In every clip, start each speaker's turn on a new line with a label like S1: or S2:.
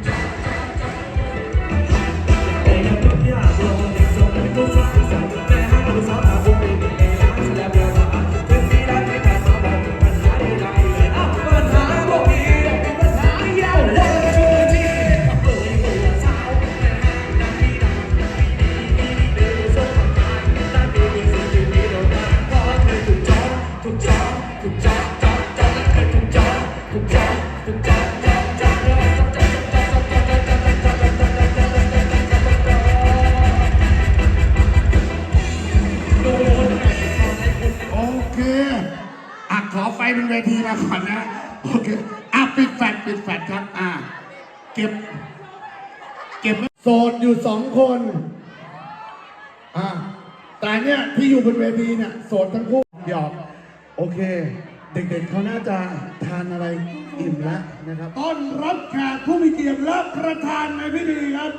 S1: Don't คอไฟบนเวทีมาก่อนนะ โอเคอะปิดแฟลชปิดแฟลชครับ อะเก็บ เก็บโสดอยู่สองคนอะแต่เนี่ยที่อยู่บนเวทีเนี่ยโสดทั้งคู่หยอกโอเค เด็กๆเขาน่าจะทานอะไรอิ่มแล้วนะครับ ต้อนรับแขกผู้มีเกียรติและประธานในพิธีครับ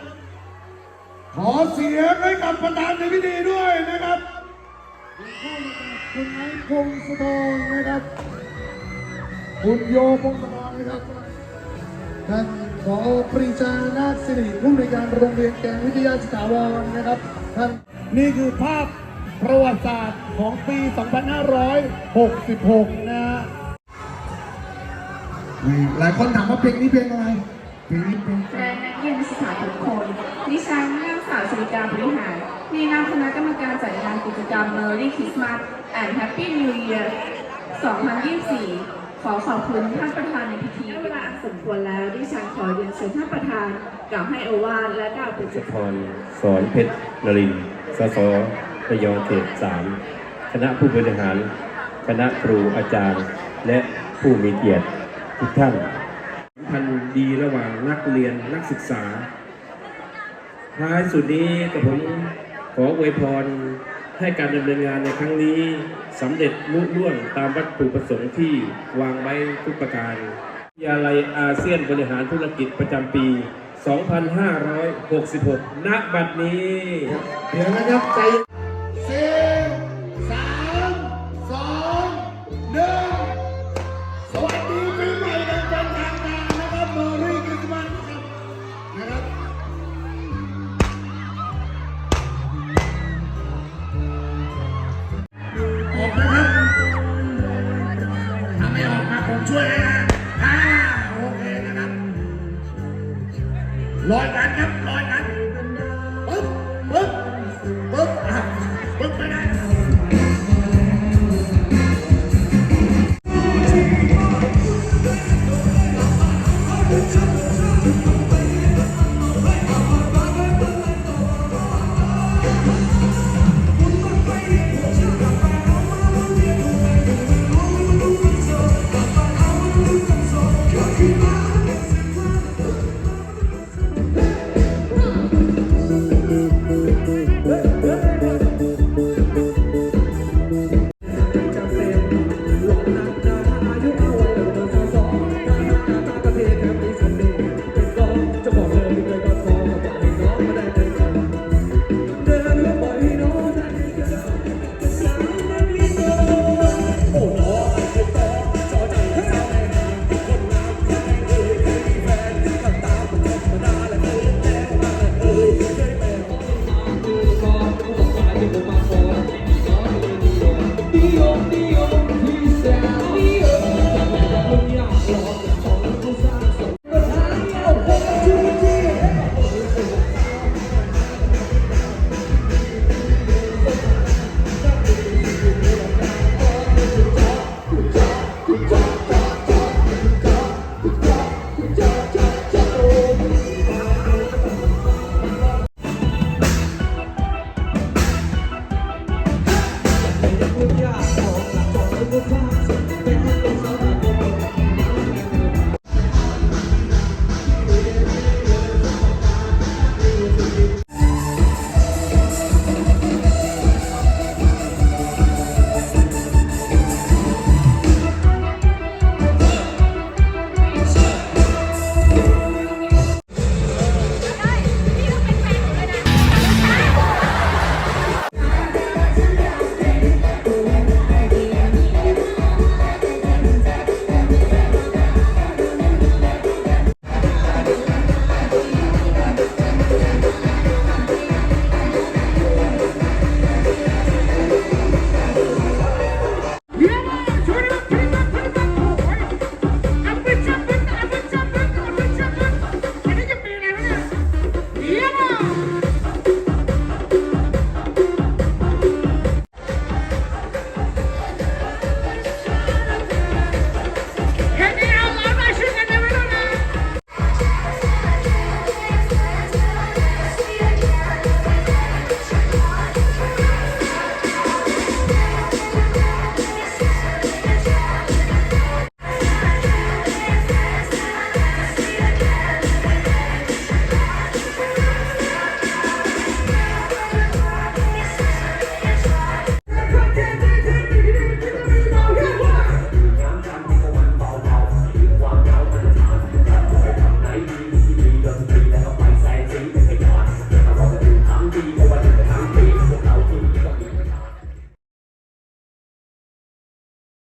S1: ขอเสียงให้กับประธานในพิธีด้วยนะครับ คุณไอ้พงศธรนะครับ คุณโยพงศธรนะครับ ท่านผอปรีชานาคสิริผู้อำนวยการโรงเรียนแกงวิทยาสถาวรนะครับ ท่านนี่คือภาพประวัติศาสตร์ของปี 2566 นะฮะนี่หลายคนถามว่าเพลงนี้เพลงอะไรเพลงนี้เพลง
S2: และนักเรียนศึกษาทุกคนดิฉันนางสาวชลิกาบริหาร ในนามคณะกรรมการจัดงานกิจกรรม Merry Christmas and Happy New Year 2024 ขอขอบคุณท่านประธานในพิธีเวลาอันสมควรแล้ว ดิฉันขอเรียนเชิญท่านประธานกล่าวให้โอวาทและกล่าวเป็น
S3: สพรสอนเพชรนรินทร์สสระยองเขตสามคณะผู้บริหาร คณะครูอาจารย์ และผู้มีเกียรติทุกท่านพันธ์ดีระหว่างนักเรียนนักศึกษา ท้ายสุดนี้กับผม ขออวยพรให้การดำเนินงานในครั้งนี้สำเร็จลุล่วงตามวัตถุประสงค์ที่วางไว้ทุกประการยาลัยอาเซียนบริหารธุรกิจประจำปี 2566 ณ บัดนี้
S1: เดี๋ยวนะครับใจ ลอยกันครับลอยกันปึ๊บปึ๊บปึ๊บอะปึ๊บไม่ได้